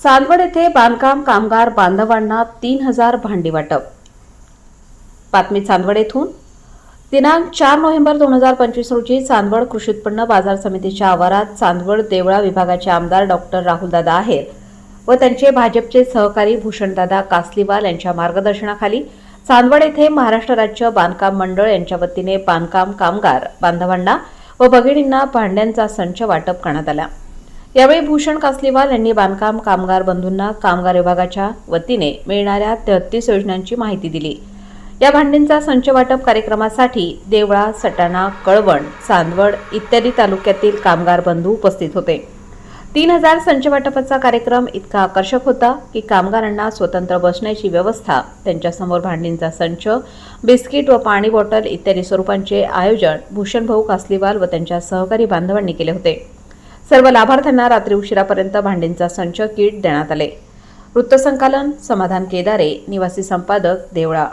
चांदवड येथे बांधकाम कामगार बांधवांना तीन हजार भांडी वाटप. बातमी चांदवड येथून. दिनांक चार नोव्हेंबर दोन हजार पंचवीस रोजी चांदवड कृषी उत्पन्न बाजार समितीच्या आवारात चांदवड देवळा विभागाचे आमदार डॉक्टर राहुलदादा आहेर व त्यांचे भाजपचे सहकारी भूषणदादा कासलीवाल यांच्या मार्गदर्शनाखाली चांदवड येथे महाराष्ट्र राज्य बांधकाम मंडळ यांच्या वतीने बांधकाम कामगार बांधवांना व भगिनींना भांड्यांचा संच वाटप करण्यात आला. यावेळी भूषण कासलीवाल यांनी बांधकाम कामगार बंधूंना कामगार विभागाच्या वतीने मिळणाऱ्या तेहतीस योजनांची माहिती दिली. या भांडींचा संच वाटप कार्यक्रमासाठी देवळा सटाणा कळवण चांदवड इत्यादी तालुक्यातील कामगार बंधू उपस्थित होते. तीन हजार संच वाटपाचा कार्यक्रम इतका आकर्षक होता की कामगारांना स्वतंत्र बसण्याची व्यवस्था त्यांच्यासमोर भांडींचा संच बिस्किट व पाणी बॉटल इत्यादी स्वरूपांचे आयोजन भूषणभाऊ कासलीवाल व त्यांच्या सहकारी बांधवांनी केले होते. सर्व लाभार्थ्यांना रात्री उशिरापर्यंत भांडींचा संच किट देण्यात आले. वृत्तसंकलन समाधान केदारे निवासी संपादक देवळा.